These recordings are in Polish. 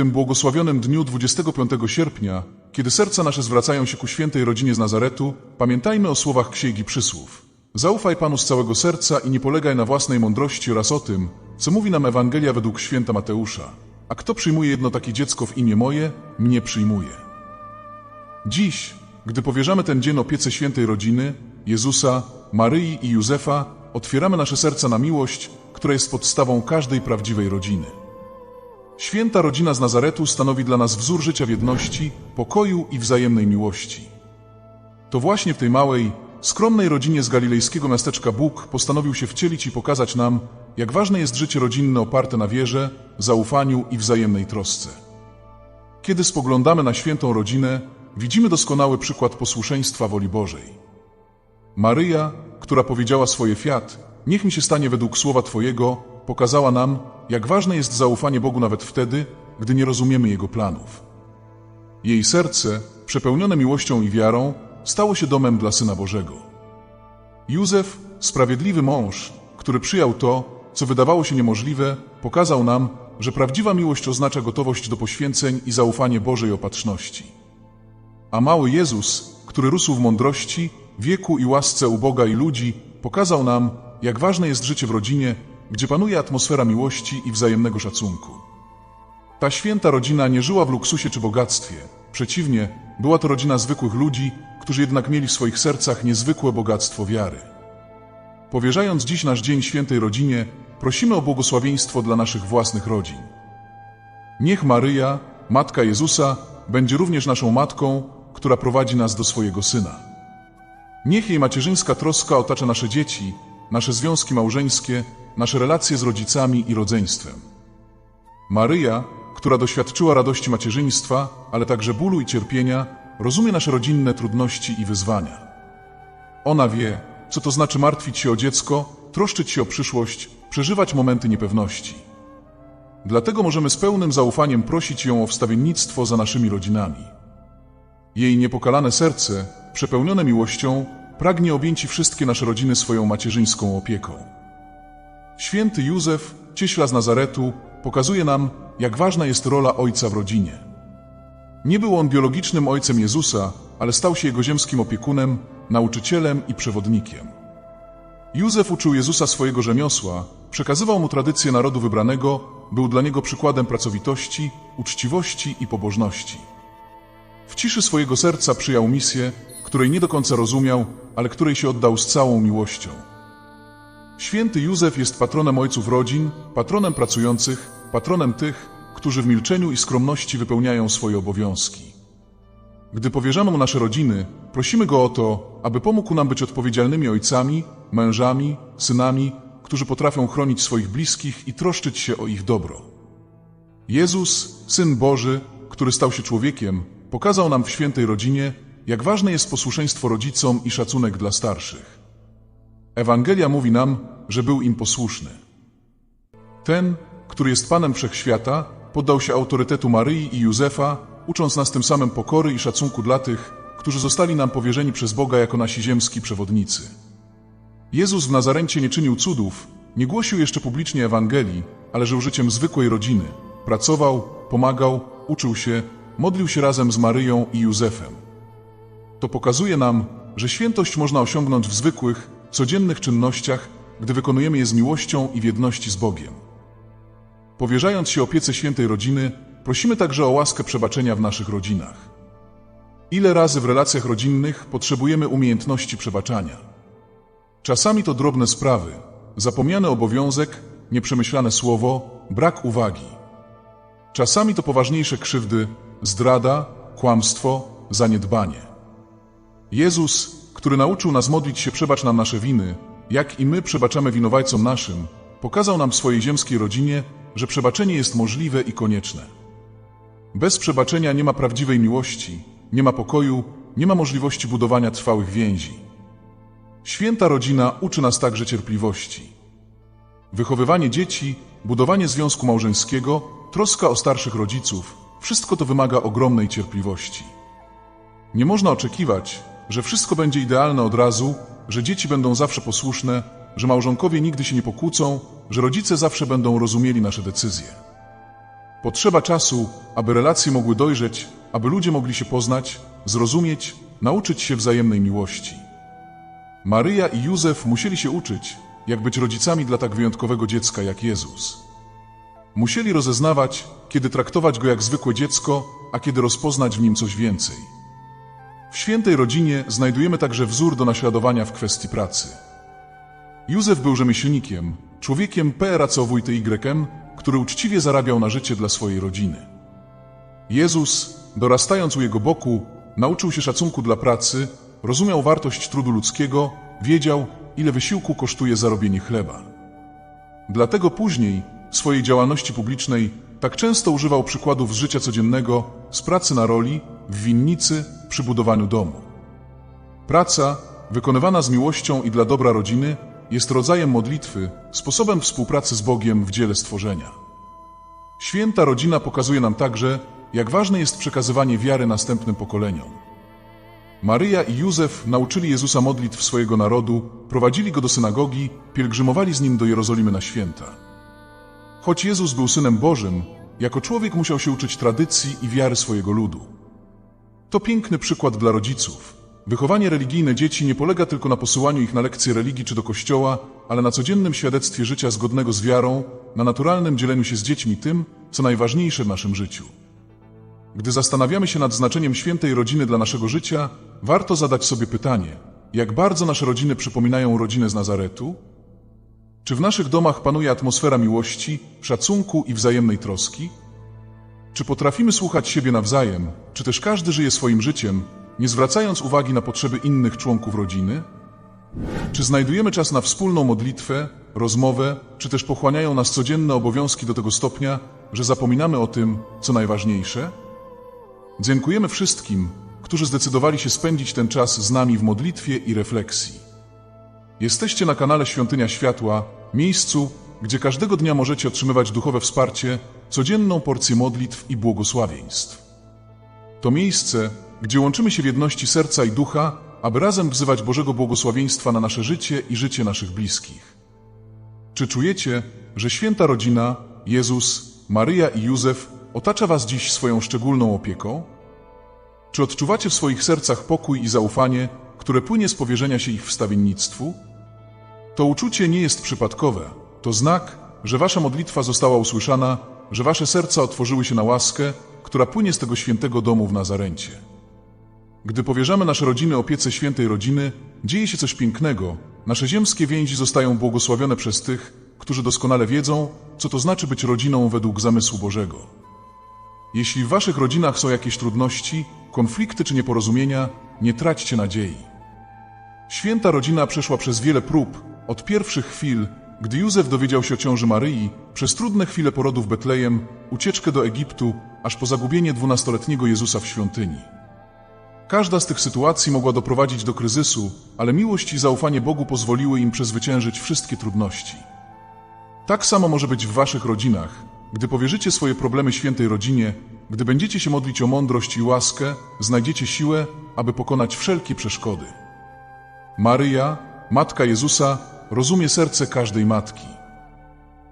tym błogosławionym dniu 25 sierpnia, kiedy serca nasze zwracają się ku świętej rodzinie z Nazaretu, pamiętajmy o słowach Księgi Przysłów. Zaufaj Panu z całego serca i nie polegaj na własnej mądrości oraz o tym, co mówi nam Ewangelia według święta Mateusza. A kto przyjmuje jedno takie dziecko w imię moje, mnie przyjmuje. Dziś, gdy powierzamy ten dzień opiece świętej rodziny, Jezusa, Maryi i Józefa, otwieramy nasze serca na miłość, która jest podstawą każdej prawdziwej rodziny. Święta rodzina z Nazaretu stanowi dla nas wzór życia w jedności, pokoju i wzajemnej miłości. To właśnie w tej małej, skromnej rodzinie z galilejskiego miasteczka Bóg postanowił się wcielić i pokazać nam, jak ważne jest życie rodzinne oparte na wierze, zaufaniu i wzajemnej trosce. Kiedy spoglądamy na świętą rodzinę, widzimy doskonały przykład posłuszeństwa woli Bożej. Maryja, która powiedziała swoje fiat, niech mi się stanie według słowa Twojego, pokazała nam, jak ważne jest zaufanie Bogu nawet wtedy, gdy nie rozumiemy Jego planów. Jej serce, przepełnione miłością i wiarą, stało się domem dla Syna Bożego. Józef, sprawiedliwy mąż, który przyjął to, co wydawało się niemożliwe, pokazał nam, że prawdziwa miłość oznacza gotowość do poświęceń i zaufanie Bożej opatrzności. A mały Jezus, który rósł w mądrości, wieku i łasce u Boga i ludzi, pokazał nam, jak ważne jest życie w rodzinie, gdzie panuje atmosfera miłości i wzajemnego szacunku. Ta święta rodzina nie żyła w luksusie czy bogactwie. Przeciwnie, była to rodzina zwykłych ludzi, którzy jednak mieli w swoich sercach niezwykłe bogactwo wiary. Powierzając dziś nasz Dzień Świętej Rodzinie, prosimy o błogosławieństwo dla naszych własnych rodzin. Niech Maryja, Matka Jezusa, będzie również naszą Matką, która prowadzi nas do swojego Syna. Niech jej macierzyńska troska otacza nasze dzieci, nasze związki małżeńskie, nasze relacje z rodzicami i rodzeństwem. Maryja, która doświadczyła radości macierzyństwa, ale także bólu i cierpienia, rozumie nasze rodzinne trudności i wyzwania. Ona wie, co to znaczy martwić się o dziecko, troszczyć się o przyszłość, przeżywać momenty niepewności. Dlatego możemy z pełnym zaufaniem prosić ją o wstawiennictwo za naszymi rodzinami. Jej niepokalane serce, przepełnione miłością, pragnie objęci wszystkie nasze rodziny swoją macierzyńską opieką. Święty Józef, cieśla z Nazaretu, pokazuje nam, jak ważna jest rola ojca w rodzinie. Nie był on biologicznym ojcem Jezusa, ale stał się jego ziemskim opiekunem, nauczycielem i przewodnikiem. Józef uczył Jezusa swojego rzemiosła, przekazywał mu tradycję narodu wybranego, był dla niego przykładem pracowitości, uczciwości i pobożności. W ciszy swojego serca przyjął misję, której nie do końca rozumiał, ale której się oddał z całą miłością. Święty Józef jest patronem ojców rodzin, patronem pracujących, patronem tych, którzy w milczeniu i skromności wypełniają swoje obowiązki. Gdy powierzamy mu nasze rodziny, prosimy go o to, aby pomógł nam być odpowiedzialnymi ojcami, mężami, synami, którzy potrafią chronić swoich bliskich i troszczyć się o ich dobro. Jezus, Syn Boży, który stał się człowiekiem, pokazał nam w świętej rodzinie, jak ważne jest posłuszeństwo rodzicom i szacunek dla starszych. Ewangelia mówi nam, że był im posłuszny. Ten, który jest Panem Wszechświata, poddał się autorytetu Maryi i Józefa, ucząc nas tym samym pokory i szacunku dla tych, którzy zostali nam powierzeni przez Boga jako nasi ziemski przewodnicy. Jezus w Nazarencie nie czynił cudów, nie głosił jeszcze publicznie Ewangelii, ale żył życiem zwykłej rodziny. Pracował, pomagał, uczył się, modlił się razem z Maryją i Józefem. To pokazuje nam, że świętość można osiągnąć w zwykłych, codziennych czynnościach, gdy wykonujemy je z miłością i w jedności z Bogiem. Powierzając się opiece świętej rodziny, prosimy także o łaskę przebaczenia w naszych rodzinach. Ile razy w relacjach rodzinnych potrzebujemy umiejętności przebaczania? Czasami to drobne sprawy, zapomniany obowiązek, nieprzemyślane słowo, brak uwagi. Czasami to poważniejsze krzywdy, zdrada, kłamstwo, zaniedbanie. Jezus, który nauczył nas modlić się przebacz nam nasze winy, jak i my przebaczamy winowajcom naszym, pokazał nam swojej ziemskiej rodzinie, że przebaczenie jest możliwe i konieczne. Bez przebaczenia nie ma prawdziwej miłości, nie ma pokoju, nie ma możliwości budowania trwałych więzi. Święta rodzina uczy nas także cierpliwości. Wychowywanie dzieci, budowanie związku małżeńskiego, troska o starszych rodziców wszystko to wymaga ogromnej cierpliwości. Nie można oczekiwać, że wszystko będzie idealne od razu, że dzieci będą zawsze posłuszne, że małżonkowie nigdy się nie pokłócą, że rodzice zawsze będą rozumieli nasze decyzje. Potrzeba czasu, aby relacje mogły dojrzeć, aby ludzie mogli się poznać, zrozumieć, nauczyć się wzajemnej miłości. Maryja i Józef musieli się uczyć, jak być rodzicami dla tak wyjątkowego dziecka jak Jezus. Musieli rozeznawać, kiedy traktować go jak zwykłe dziecko, a kiedy rozpoznać w nim coś więcej. W świętej rodzinie znajdujemy także wzór do naśladowania w kwestii pracy. Józef był rzemieślnikiem, człowiekiem PRACOWTY, który uczciwie zarabiał na życie dla swojej rodziny. Jezus, dorastając u jego boku, nauczył się szacunku dla pracy, rozumiał wartość trudu ludzkiego, wiedział, ile wysiłku kosztuje zarobienie chleba. Dlatego później, w swojej działalności publicznej, tak często używał przykładów z życia codziennego, z pracy na roli, w winnicy, przy budowaniu domu. Praca, wykonywana z miłością i dla dobra rodziny, jest rodzajem modlitwy, sposobem współpracy z Bogiem w dziele stworzenia. Święta rodzina pokazuje nam także, jak ważne jest przekazywanie wiary następnym pokoleniom. Maryja i Józef nauczyli Jezusa modlitw swojego narodu, prowadzili go do synagogi, pielgrzymowali z nim do Jerozolimy na święta. Choć Jezus był synem Bożym, jako człowiek musiał się uczyć tradycji i wiary swojego ludu. To piękny przykład dla rodziców. Wychowanie religijne dzieci nie polega tylko na posyłaniu ich na lekcje religii czy do kościoła, ale na codziennym świadectwie życia zgodnego z wiarą, na naturalnym dzieleniu się z dziećmi tym, co najważniejsze w naszym życiu. Gdy zastanawiamy się nad znaczeniem świętej rodziny dla naszego życia, warto zadać sobie pytanie, jak bardzo nasze rodziny przypominają rodzinę z Nazaretu? Czy w naszych domach panuje atmosfera miłości, szacunku i wzajemnej troski? Czy potrafimy słuchać siebie nawzajem, czy też każdy żyje swoim życiem, nie zwracając uwagi na potrzeby innych członków rodziny? Czy znajdujemy czas na wspólną modlitwę, rozmowę, czy też pochłaniają nas codzienne obowiązki do tego stopnia, że zapominamy o tym, co najważniejsze? Dziękujemy wszystkim, którzy zdecydowali się spędzić ten czas z nami w modlitwie i refleksji. Jesteście na kanale Świątynia Światła, miejscu, gdzie każdego dnia możecie otrzymywać duchowe wsparcie, codzienną porcję modlitw i błogosławieństw. To miejsce, gdzie łączymy się w jedności serca i ducha, aby razem wzywać Bożego błogosławieństwa na nasze życie i życie naszych bliskich. Czy czujecie, że święta rodzina, Jezus, Maryja i Józef otacza Was dziś swoją szczególną opieką? Czy odczuwacie w swoich sercach pokój i zaufanie, które płynie z powierzenia się ich wstawiennictwu? To uczucie nie jest przypadkowe. To znak, że Wasza modlitwa została usłyszana, że Wasze serca otworzyły się na łaskę, która płynie z tego świętego domu w Nazarencie. Gdy powierzamy nasze rodziny opiece świętej rodziny, dzieje się coś pięknego. Nasze ziemskie więzi zostają błogosławione przez tych, którzy doskonale wiedzą, co to znaczy być rodziną według zamysłu Bożego. Jeśli w waszych rodzinach są jakieś trudności, konflikty czy nieporozumienia, nie traćcie nadziei. Święta rodzina przeszła przez wiele prób, od pierwszych chwil, gdy Józef dowiedział się o ciąży Maryi, przez trudne chwile porodu w Betlejem, ucieczkę do Egiptu, aż po zagubienie dwunastoletniego Jezusa w świątyni. Każda z tych sytuacji mogła doprowadzić do kryzysu, ale miłość i zaufanie Bogu pozwoliły im przezwyciężyć wszystkie trudności. Tak samo może być w waszych rodzinach. Gdy powierzycie swoje problemy świętej rodzinie, gdy będziecie się modlić o mądrość i łaskę, znajdziecie siłę, aby pokonać wszelkie przeszkody. Maryja, Matka Jezusa, rozumie serce każdej matki.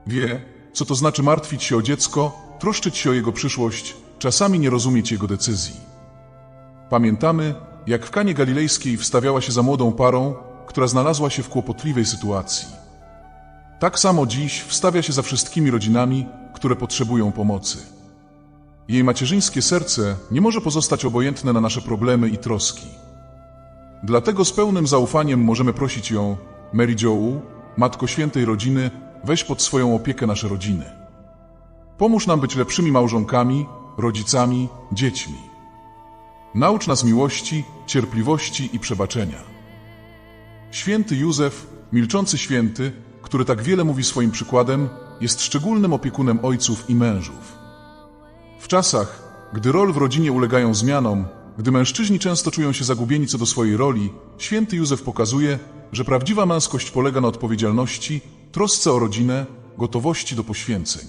Wie, co to znaczy martwić się o dziecko, troszczyć się o jego przyszłość, czasami nie rozumieć jego decyzji. Pamiętamy, jak w Kanie Galilejskiej wstawiała się za młodą parą, która znalazła się w kłopotliwej sytuacji. Tak samo dziś wstawia się za wszystkimi rodzinami, które potrzebują pomocy. Jej macierzyńskie serce nie może pozostać obojętne na nasze problemy i troski. Dlatego z pełnym zaufaniem możemy prosić ją, Mary Jo, Matko Świętej Rodziny, weź pod swoją opiekę nasze rodziny. Pomóż nam być lepszymi małżonkami, rodzicami, dziećmi. Naucz nas miłości, cierpliwości i przebaczenia. Święty Józef, milczący święty, który tak wiele mówi swoim przykładem, jest szczególnym opiekunem ojców i mężów. W czasach, gdy rol w rodzinie ulegają zmianom, gdy mężczyźni często czują się zagubieni co do swojej roli, święty Józef pokazuje, że prawdziwa męskość polega na odpowiedzialności, trosce o rodzinę, gotowości do poświęceń.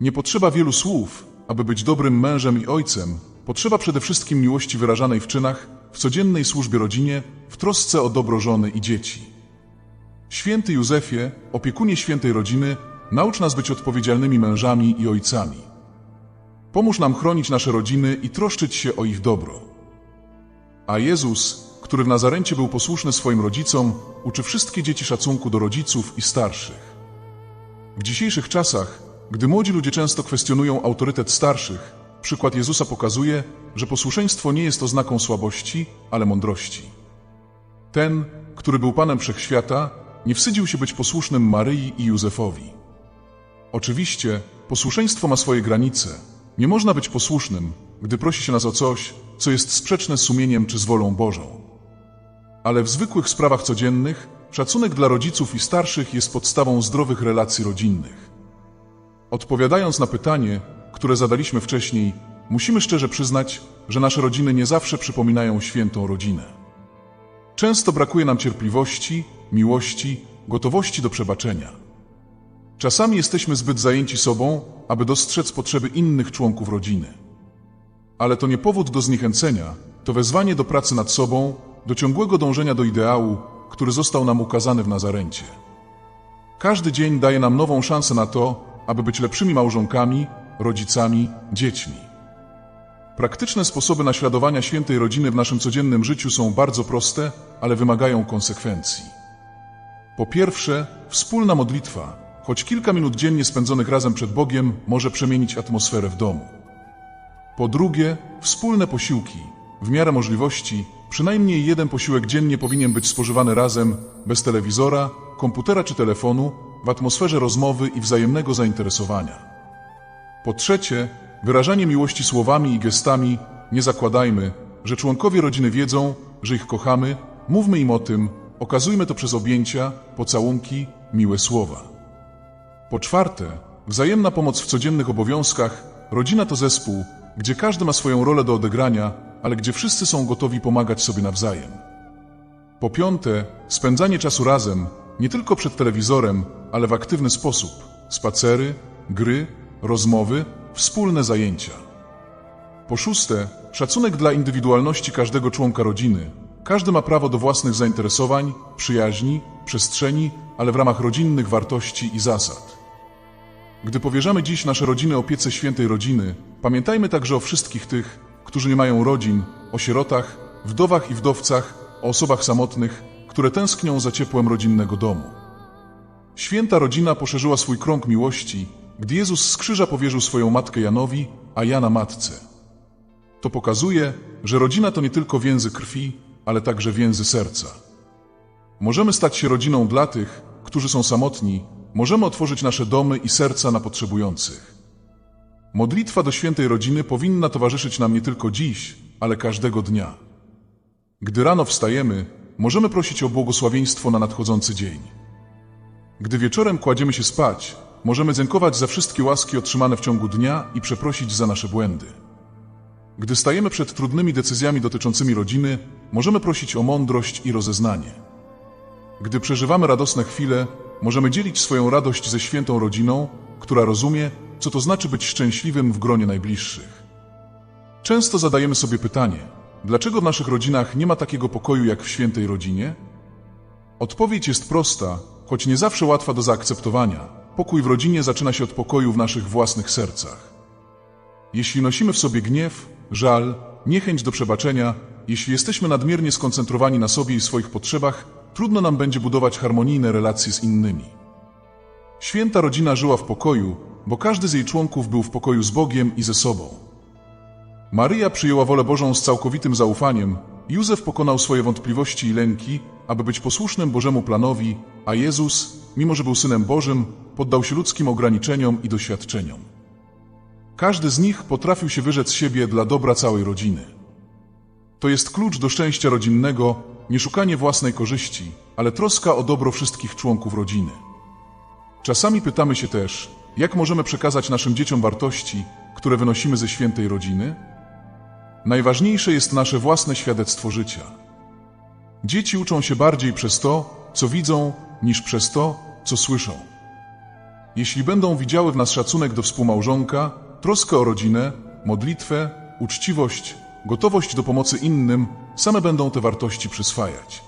Nie potrzeba wielu słów, aby być dobrym mężem i ojcem, potrzeba przede wszystkim miłości wyrażanej w czynach, w codziennej służbie rodzinie, w trosce o dobro żony i dzieci. Święty Józefie, opiekunie świętej rodziny, naucz nas być odpowiedzialnymi mężami i ojcami. Pomóż nam chronić nasze rodziny i troszczyć się o ich dobro. A Jezus, który w Nazarencie był posłuszny swoim rodzicom, uczy wszystkie dzieci szacunku do rodziców i starszych. W dzisiejszych czasach, gdy młodzi ludzie często kwestionują autorytet starszych, przykład Jezusa pokazuje, że posłuszeństwo nie jest oznaką słabości, ale mądrości. Ten, który był Panem Wszechświata, nie wstydził się być posłusznym Maryi i Józefowi. Oczywiście, posłuszeństwo ma swoje granice. Nie można być posłusznym, gdy prosi się nas o coś, co jest sprzeczne z sumieniem czy z wolą Bożą. Ale w zwykłych sprawach codziennych szacunek dla rodziców i starszych jest podstawą zdrowych relacji rodzinnych. Odpowiadając na pytanie, które zadaliśmy wcześniej, musimy szczerze przyznać, że nasze rodziny nie zawsze przypominają świętą rodzinę. Często brakuje nam cierpliwości, miłości, gotowości do przebaczenia. Czasami jesteśmy zbyt zajęci sobą, aby dostrzec potrzeby innych członków rodziny. Ale to nie powód do zniechęcenia, to wezwanie do pracy nad sobą, do ciągłego dążenia do ideału, który został nam ukazany w Nazarencie. Każdy dzień daje nam nową szansę na to, aby być lepszymi małżonkami, rodzicami, dziećmi. Praktyczne sposoby naśladowania świętej rodziny w naszym codziennym życiu są bardzo proste, ale wymagają konsekwencji. Po pierwsze, wspólna modlitwa, choć kilka minut dziennie spędzonych razem przed Bogiem, może przemienić atmosferę w domu. Po drugie, wspólne posiłki. W miarę możliwości, przynajmniej jeden posiłek dziennie powinien być spożywany razem, bez telewizora, komputera czy telefonu, w atmosferze rozmowy i wzajemnego zainteresowania. Po trzecie, wyrażanie miłości słowami i gestami nie zakładajmy, że członkowie rodziny wiedzą, że ich kochamy, mówmy im o tym, okazujmy to przez objęcia, pocałunki, miłe słowa. Po czwarte, wzajemna pomoc w codziennych obowiązkach. Rodzina to zespół, gdzie każdy ma swoją rolę do odegrania, ale gdzie wszyscy są gotowi pomagać sobie nawzajem. Po piąte, spędzanie czasu razem, nie tylko przed telewizorem, ale w aktywny sposób. Spacery, gry, rozmowy, wspólne zajęcia. Po szóste, szacunek dla indywidualności każdego członka rodziny. Każdy ma prawo do własnych zainteresowań, przyjaźni, przestrzeni, ale w ramach rodzinnych wartości i zasad. Gdy powierzamy dziś nasze rodziny opiece świętej rodziny, pamiętajmy także o wszystkich tych, którzy nie mają rodzin, o sierotach, wdowach i wdowcach, o osobach samotnych, które tęsknią za ciepłem rodzinnego domu. Święta rodzina poszerzyła swój krąg miłości, gdy Jezus z krzyża powierzył swoją matkę Janowi, a Jana matce. To pokazuje, że rodzina to nie tylko więzy krwi, ale także więzy serca. Możemy stać się rodziną dla tych, którzy są samotni, możemy otworzyć nasze domy i serca na potrzebujących. Modlitwa do świętej rodziny powinna towarzyszyć nam nie tylko dziś, ale każdego dnia. Gdy rano wstajemy, możemy prosić o błogosławieństwo na nadchodzący dzień. Gdy wieczorem kładziemy się spać, możemy dziękować za wszystkie łaski otrzymane w ciągu dnia i przeprosić za nasze błędy. Gdy stajemy przed trudnymi decyzjami dotyczącymi rodziny, możemy prosić o mądrość i rozeznanie. Gdy przeżywamy radosne chwile, możemy dzielić swoją radość ze świętą rodziną, która rozumie, co to znaczy być szczęśliwym w gronie najbliższych. Często zadajemy sobie pytanie, dlaczego w naszych rodzinach nie ma takiego pokoju jak w świętej rodzinie? Odpowiedź jest prosta, choć nie zawsze łatwa do zaakceptowania. Pokój w rodzinie zaczyna się od pokoju w naszych własnych sercach. Jeśli nosimy w sobie gniew, żal, niechęć do przebaczenia, jeśli jesteśmy nadmiernie skoncentrowani na sobie i swoich potrzebach, trudno nam będzie budować harmonijne relacje z innymi. Święta rodzina żyła w pokoju, bo każdy z jej członków był w pokoju z Bogiem i ze sobą. Maryja przyjęła wolę Bożą z całkowitym zaufaniem, Józef pokonał swoje wątpliwości i lęki, aby być posłusznym Bożemu planowi, a Jezus, mimo że był Synem Bożym, poddał się ludzkim ograniczeniom i doświadczeniom. Każdy z nich potrafił się wyrzec siebie dla dobra całej rodziny. To jest klucz do szczęścia rodzinnego, nie szukanie własnej korzyści, ale troska o dobro wszystkich członków rodziny. Czasami pytamy się też, jak możemy przekazać naszym dzieciom wartości, które wynosimy ze świętej rodziny? Najważniejsze jest nasze własne świadectwo życia. Dzieci uczą się bardziej przez to, co widzą, niż przez to, co słyszą. Jeśli będą widziały w nas szacunek do współmałżonka, troskę o rodzinę, modlitwę, uczciwość, gotowość do pomocy innym, same będą te wartości przyswajać.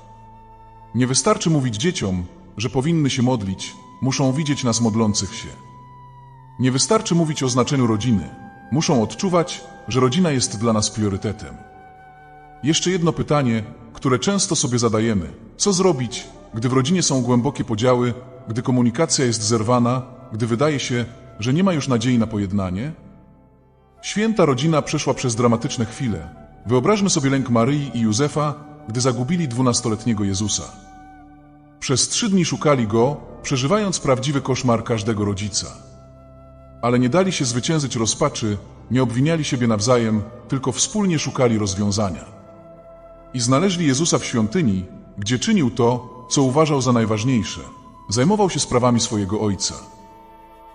Nie wystarczy mówić dzieciom, że powinny się modlić, muszą widzieć nas modlących się. Nie wystarczy mówić o znaczeniu rodziny, muszą odczuwać, że rodzina jest dla nas priorytetem. Jeszcze jedno pytanie, które często sobie zadajemy. Co zrobić, gdy w rodzinie są głębokie podziały, gdy komunikacja jest zerwana, gdy wydaje się, że nie ma już nadziei na pojednanie? Święta rodzina przeszła przez dramatyczne chwile. Wyobraźmy sobie lęk Maryi i Józefa, gdy zagubili dwunastoletniego Jezusa. Przez trzy dni szukali go, przeżywając prawdziwy koszmar każdego rodzica. Ale nie dali się zwyciężyć rozpaczy, nie obwiniali siebie nawzajem, tylko wspólnie szukali rozwiązania. I znaleźli Jezusa w świątyni, gdzie czynił to, co uważał za najważniejsze. Zajmował się sprawami swojego ojca.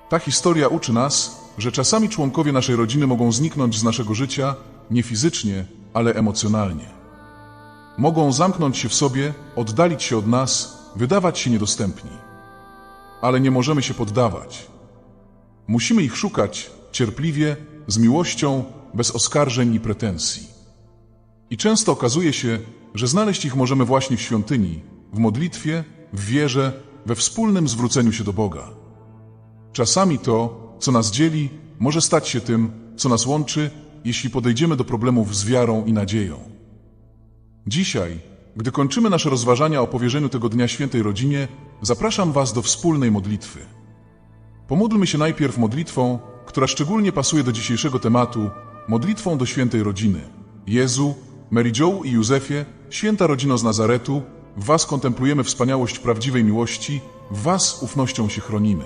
Ta historia uczy nas, że czasami członkowie naszej rodziny mogą zniknąć z naszego życia nie fizycznie, ale emocjonalnie. Mogą zamknąć się w sobie, oddalić się od nas, wydawać się niedostępni. Ale nie możemy się poddawać. Musimy ich szukać cierpliwie, z miłością, bez oskarżeń i pretensji. I często okazuje się, że znaleźć ich możemy właśnie w świątyni, w modlitwie, w wierze, we wspólnym zwróceniu się do Boga. Czasami to, co nas dzieli, może stać się tym, co nas łączy, jeśli podejdziemy do problemów z wiarą i nadzieją. Dzisiaj, gdy kończymy nasze rozważania o powierzeniu tego dnia świętej rodzinie, zapraszam Was do wspólnej modlitwy. Pomódlmy się najpierw modlitwą, która szczególnie pasuje do dzisiejszego tematu, modlitwą do świętej rodziny. Jezu, Mary Jo i Józefie, święta rodzino z Nazaretu, w Was kontemplujemy wspaniałość prawdziwej miłości, w Was ufnością się chronimy.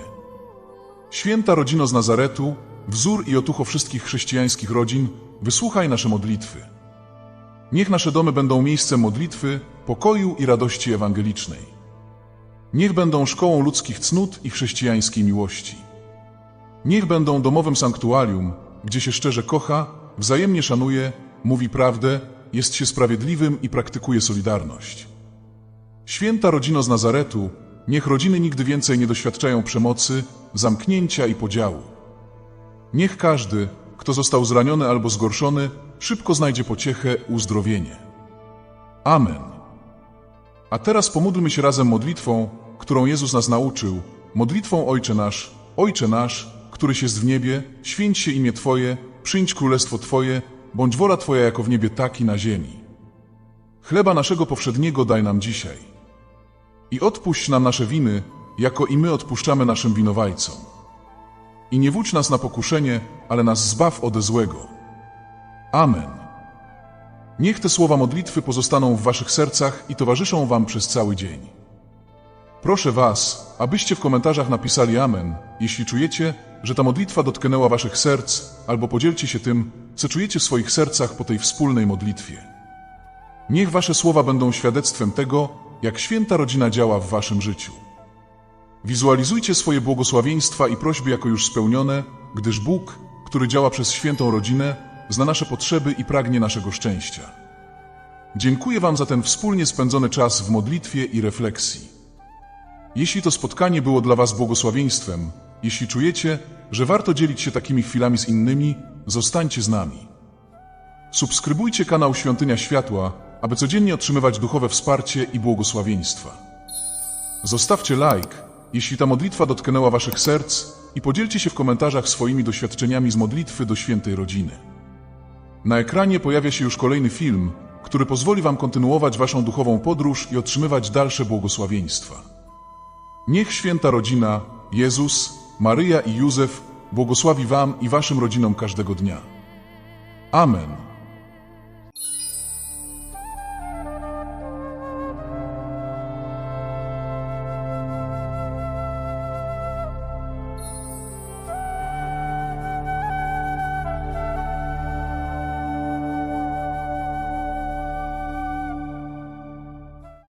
Święta rodzino z Nazaretu, wzór i otucho wszystkich chrześcijańskich rodzin, wysłuchaj nasze modlitwy. Niech nasze domy będą miejscem modlitwy, pokoju i radości ewangelicznej. Niech będą szkołą ludzkich cnót i chrześcijańskiej miłości. Niech będą domowym sanktuarium, gdzie się szczerze kocha, wzajemnie szanuje, mówi prawdę, jest się sprawiedliwym i praktykuje solidarność. Święta rodzino z Nazaretu, niech rodziny nigdy więcej nie doświadczają przemocy, zamknięcia i podziału. Niech każdy, kto został zraniony albo zgorszony, szybko znajdzie pociechę, uzdrowienie. Amen. A teraz pomódlmy się razem modlitwą, którą Jezus nas nauczył, modlitwą Ojcze nasz, Ojcze nasz, któryś jest w niebie, święć się imię Twoje, przyjdź królestwo Twoje, bądź wola Twoja jako w niebie, tak i na ziemi. Chleba naszego powszedniego daj nam dzisiaj. I odpuść nam nasze winy, jako i my odpuszczamy naszym winowajcom. I nie wódź nas na pokuszenie, ale nas zbaw ode złego. Amen. Niech te słowa modlitwy pozostaną w waszych sercach i towarzyszą wam przez cały dzień. Proszę was, abyście w komentarzach napisali Amen, jeśli czujecie, że ta modlitwa dotknęła waszych serc, albo podzielcie się tym, co czujecie w swoich sercach po tej wspólnej modlitwie. Niech wasze słowa będą świadectwem tego, jak święta rodzina działa w waszym życiu. Wizualizujcie swoje błogosławieństwa i prośby jako już spełnione, gdyż Bóg, który działa przez świętą rodzinę, zna nasze potrzeby i pragnie naszego szczęścia. Dziękuję Wam za ten wspólnie spędzony czas w modlitwie i refleksji. Jeśli to spotkanie było dla Was błogosławieństwem, jeśli czujecie, że warto dzielić się takimi chwilami z innymi, zostańcie z nami. Subskrybujcie kanał Świątynia Światła, aby codziennie otrzymywać duchowe wsparcie i błogosławieństwa. Zostawcie like, jeśli ta modlitwa dotknęła Waszych serc i podzielcie się w komentarzach swoimi doświadczeniami z modlitwy do świętej rodziny. Na ekranie pojawia się już kolejny film, który pozwoli Wam kontynuować Waszą duchową podróż i otrzymywać dalsze błogosławieństwa. Niech święta rodzina, Jezus, Maryja i Józef błogosławi Wam i Waszym rodzinom każdego dnia. Amen.